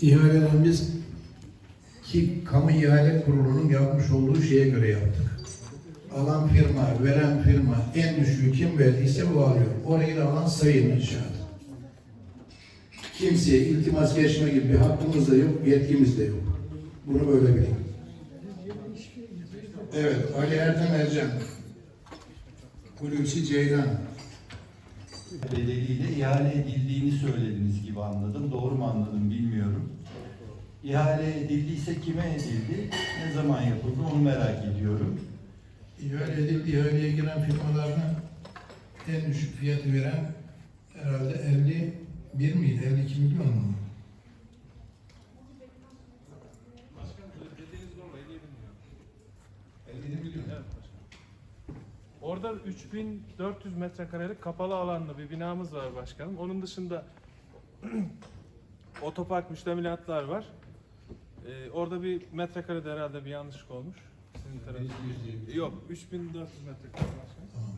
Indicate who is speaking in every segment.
Speaker 1: İhalelerimiz ki kamu ihale kurulunun yapmış olduğu şeye göre yaptık. Alan firma, veren firma en düşüğü kim verdiyse bu alıyor. Orayı da alan sayın inşaat. Kimseye iltimas geçme gibi bir hakkımız da yok, yetkimiz de yok. Bunu böyle bilin. Evet, Ali Erdem Ercan. Hulusi Ceylan.
Speaker 2: Bedeliyle ihale edildiğini söylediğiniz gibi anladım. Doğru mu anladım bilmiyorum. İhale edildiyse kime edildi? Ne zaman yapıldı onu merak ediyorum.
Speaker 1: İhale edildi, ihaleye giren firmalarına en düşük fiyatı veren herhalde 51 miydi, 52 milyon mu?
Speaker 3: Dediğiniz normal 57 milyon.
Speaker 1: 57 milyon.
Speaker 3: Evet başkanım. Orada 3400 metrekarelik kapalı alanlı bir binamız var başkanım. Onun dışında otopark müştemilatlar var. Ee, orada bir metrekarede herhalde bir yanlışlık olmuş. Sizin tarafınızda. Yok 3400 metrekare başkanım.
Speaker 1: Tamam.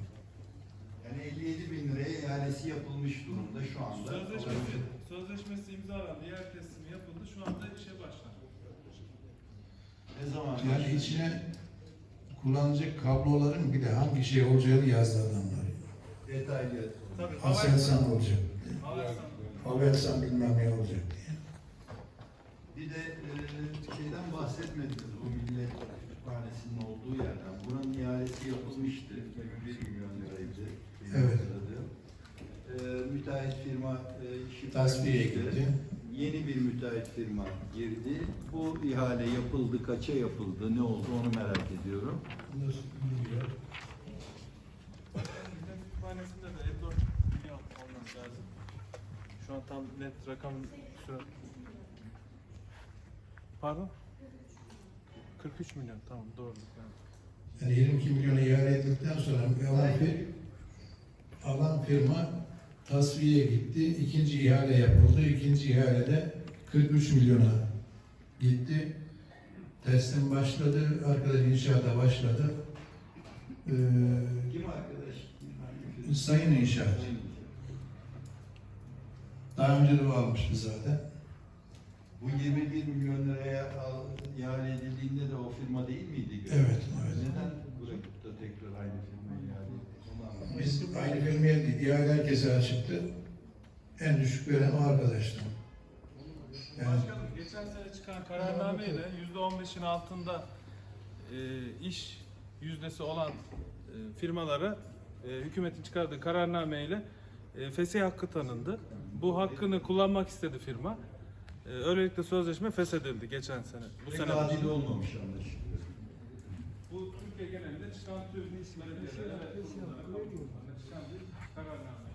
Speaker 2: Yani 57 bin liraya ihalesi yapılmış durumda şu anda.
Speaker 3: Sözleşmesi, sözleşmesi imzalandı, yer teslimi yapıldı. Şu anda işe başlar.
Speaker 2: Ne zaman?
Speaker 1: Yani içine kullanılacak kabloların bir de hangi şey olacağını yazdı adamlar.
Speaker 2: Detaylı.
Speaker 3: Tabii.
Speaker 1: Aselsan olacak,
Speaker 3: Havelsan.
Speaker 1: Bilmem ne olacak diye.
Speaker 2: Bir de e, şeyden bahsetmediniz bu millet kütüphanesinin olduğu yerden. Buranın ihalesi yapılmıştı. 21 milyon liraydı.
Speaker 1: Evet.
Speaker 2: hatırladığım. E, müteahhit firma e, işi
Speaker 1: Tasfiye
Speaker 2: bırakmıştı. Yeni bir müteahhit firma girdi. Bu ihale yapıldı, kaça yapıldı, ne oldu onu merak ediyorum.
Speaker 1: Nasıl bilmiyor?
Speaker 3: Kütüphanesi'nde de 54 milyon olması lazım. Şu an tam net rakam. Pardon? 43 milyon tamam doğru. Yani.
Speaker 1: Yani 22 milyona ihale edildikten sonra alan, fir, alan firma tasfiye gitti. İkinci ihale yapıldı. İkinci ihalede 43 milyona gitti. Teslim başladı. Arkadaş inşaata başladı. Ee,
Speaker 2: Kim arkadaş?
Speaker 1: Sayın İnşaat. Daha önce de o almıştı zaten.
Speaker 2: Bu 21 milyon liraya al, ihale edildiğinde de o firma değil miydi?
Speaker 1: Evet, evet.
Speaker 2: Neden bırakıp da tekrar aynı firmayı ihale etti? Onu anlamadım.
Speaker 1: Biz aynı firmaya değil, ihale herkese açıktı. En düşük veren o arkadaştı. Yani
Speaker 3: Başkanım geçen sene çıkan kararnameyle %15'in altında e, iş yüzdesi olan e, firmalara e, hükümetin çıkardığı kararnameyle e, fesih hakkı tanındı. Bu hakkını kullanmak istedi firma. E, öylelikle sözleşme feshedildi geçen sene. Bu
Speaker 2: Pek
Speaker 3: sene
Speaker 2: adil olmamış anlaşılıyor.
Speaker 3: Kamu kurumlarına çıkan bir kararname.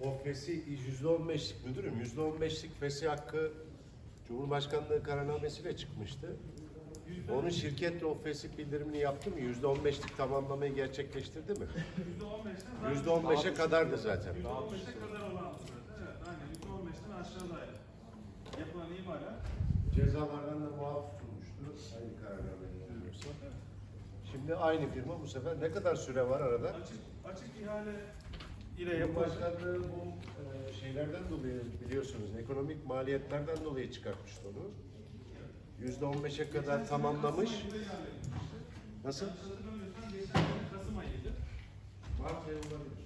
Speaker 4: O fesih yüzde on beşlik müdürüm, yüzde on beşlik fesih hakkı Cumhurbaşkanlığı kararnamesiyle çıkmıştı. Onun şirketle o fesih bildirimini yaptı mı? Yüzde on beşlik tamamlamayı gerçekleştirdi mi?
Speaker 3: %15'ten
Speaker 4: Yüzde on beşe kadardı zaten.
Speaker 3: %15'e kadar olan sürede, evet aynen %15'ten aşağıdaydı. Yapılan imalat
Speaker 4: Cezalardan da muaf tutulmuştu. Aynı kararnameyi biliyorsa. Şimdi aynı firma bu sefer ne kadar süre var arada?
Speaker 3: açık açık ihale ile yapılacak.
Speaker 4: Cumhurbaşkanlığı bu e, şeylerden dolayı biliyorsunuz ekonomik maliyetlerden dolayı çıkartmıştı onu. Yüzde on beşe kadar tamamlamış. Nasıl?
Speaker 3: Hatırlamıyorsam geçen sene Kasım ayıydı.
Speaker 4: Mart ayı olabilir.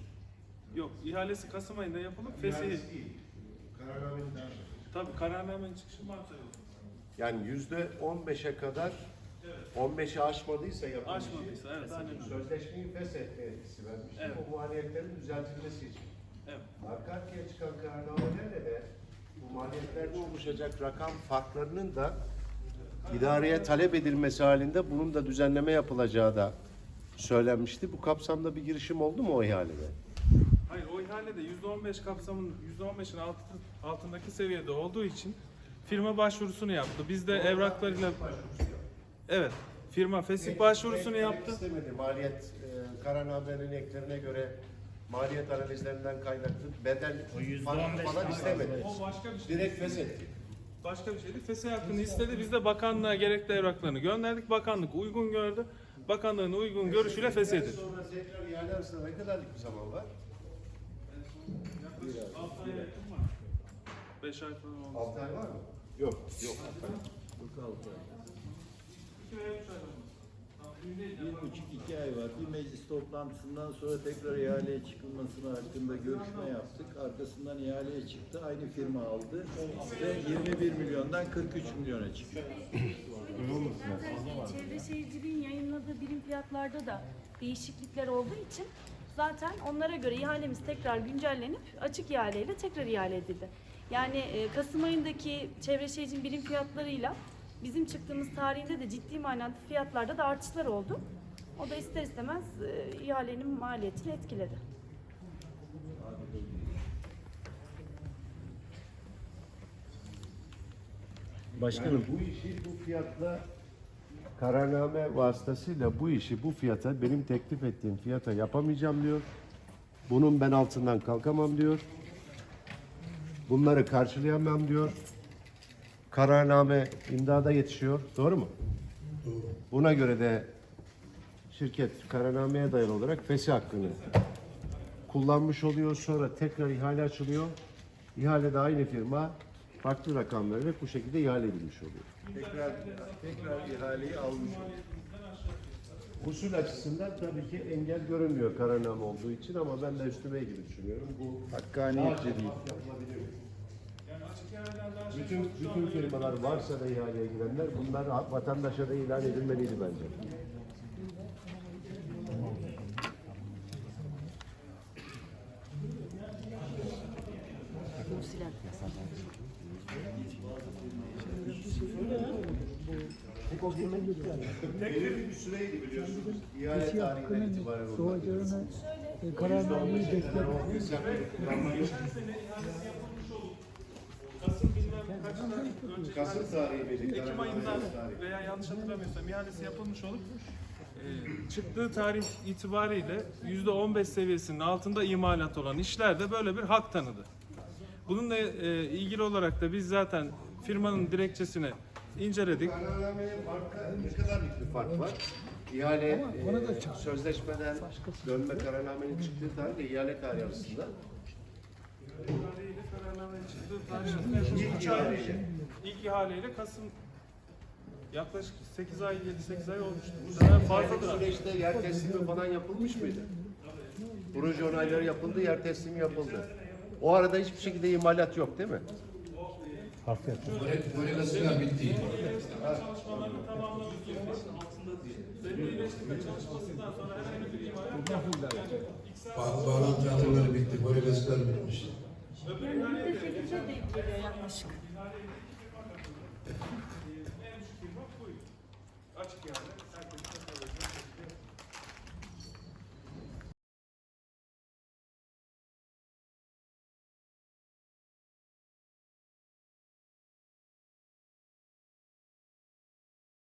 Speaker 3: Yok, ihalesi Kasım ayında yapılıp fesihi.
Speaker 4: İhalesi değil. Kararnamenin dışı.
Speaker 3: Tabii kararnamenin çıkışı Mart ayı oldu.
Speaker 4: Yani yüzde on beşe kadar. 15'i aşmadıysa yapım
Speaker 3: Aşmadıysa, evet, aynen öyle.
Speaker 4: Sözleşmeyi feshetme etkisi vermiş.
Speaker 3: Evet.
Speaker 4: O maliyetlerin düzeltilmesi için.
Speaker 3: Evet.
Speaker 4: Arka arkaya çıkan kararnamelerle de bu maliyetlerde oluşacak rakam farklarının da idareye talep edilmesi halinde bunun da düzenleme yapılacağı da söylenmişti. Bu kapsamda bir girişim oldu mu o ihalede?
Speaker 3: Hayır, o ihalede %15 kapsamının %15'in altı, altındaki seviyede olduğu için firma başvurusunu yaptı. Biz de evraklarıyla Evet. Firma fesih başvurusunu yaptı.
Speaker 4: istemedi. Maliyet e, kararnamenin eklerine göre maliyet analizlerinden kaynaklı bedel farkı falan istemedi.
Speaker 3: O başka bir şey.
Speaker 4: Direkt feshetti.
Speaker 3: Başka bir şeydi. Fesih hakkını istedi. Biz de bakanlığa gerekli evraklarını gönderdik. Bakanlık uygun gördü. Bakanlığın uygun görüşüyle feshedildi.
Speaker 4: Sonra tekrar ihale arasında ne kadarlık bir zaman var?
Speaker 3: Yaklaşık 6 aya yakın var. 5 ay falan oldu.
Speaker 4: 6 ay var mı? Yok. Yok.
Speaker 2: Bir buçuk iki ay var. Bir meclis toplantısından sonra tekrar ihaleye çıkılmasına hakkında görüşme yaptık. Arkasından ihaleye çıktı. Aynı firma aldı ve 21 milyondan 43 milyona çıktı.
Speaker 5: Zaten Çevre Şehirciliğin yayınladığı birim fiyatlarda da değişiklikler olduğu için zaten onlara göre ihalemiz tekrar güncellenip açık ihaleyle tekrar ihale edildi. Yani e, Kasım ayındaki Çevre Şehirciliğin birim fiyatlarıyla bizim çıktığımız tarihinde de ciddi manada fiyatlarda da artışlar oldu. O da ister istemez e, ihalenin maliyetini etkiledi.
Speaker 4: Başkanım. bu işi bu fiyatla kararname vasıtasıyla bu işi bu fiyata benim teklif ettiğim fiyata yapamayacağım diyor. Bunun ben altından kalkamam diyor. Bunları karşılayamam diyor. Kararname imdada yetişiyor. Doğru mu?
Speaker 1: Doğru.
Speaker 4: Buna göre de şirket kararnameye dayalı olarak fesih hakkını kullanmış oluyor. Sonra tekrar ihale açılıyor. İhalede aynı firma farklı rakam vererek bu şekilde ihale edilmiş oluyor.
Speaker 2: Tekrar tekrar ihaleyi almış oldu.
Speaker 4: Usul açısından tabii ki engel görünmüyor kararname olduğu için ama ben de üstüme gibi düşünüyorum. Bu
Speaker 2: Hakkaniyetli değil.
Speaker 3: Yani açık ihaleden daha şey
Speaker 4: bütün bütün firmalar varsa da ihaleye girenler bunlar vatandaşa da ilan edilmeliydi bence. Belirli bir süreydi biliyorsunuz. İhale tarihinden itibaren
Speaker 6: kararnameyi beklemek.
Speaker 3: Kasım bilmem kaçta önce
Speaker 4: Kasım tarihi belli.
Speaker 3: Ekim ayından veya yanlış hatırlamıyorsam ihalesi yapılmış olup e, çıktığı tarih itibariyle yüzde 15 seviyesinin altında imalat olan işlerde böyle bir hak tanıdı. Bununla e, ilgili olarak da biz zaten firmanın dilekçesini inceledik.
Speaker 4: Kararnameye farkı ne kadarlık bir fark var? İhale e, sözleşmeden dönme kararnamenin çıktığı tarihle ihale tarihi arasında.
Speaker 3: Çıktığı tarih
Speaker 4: İlk ihaleyle.
Speaker 3: İlk ihaleyle Kasım yaklaşık 8 ay 7-8 ay olmuştu. Bu sene fazladır.
Speaker 4: Bu süreçte yer teslimi falan yapılmış mıydı? Proje onayları yapıldı, yer teslimi yapıldı. O arada hiçbir şekilde imalat yok değil mi?
Speaker 1: Boyasıyla bitti.
Speaker 3: Çalışmalarını tamamladık. Belediyeleştirme çalışmasından sonra herhangi bir imalat
Speaker 1: Bağ- Bağlantı hatırları bitti. Boyasılar bitmişti.
Speaker 5: Önümüzde 8'e denk geliyor yaklaşık.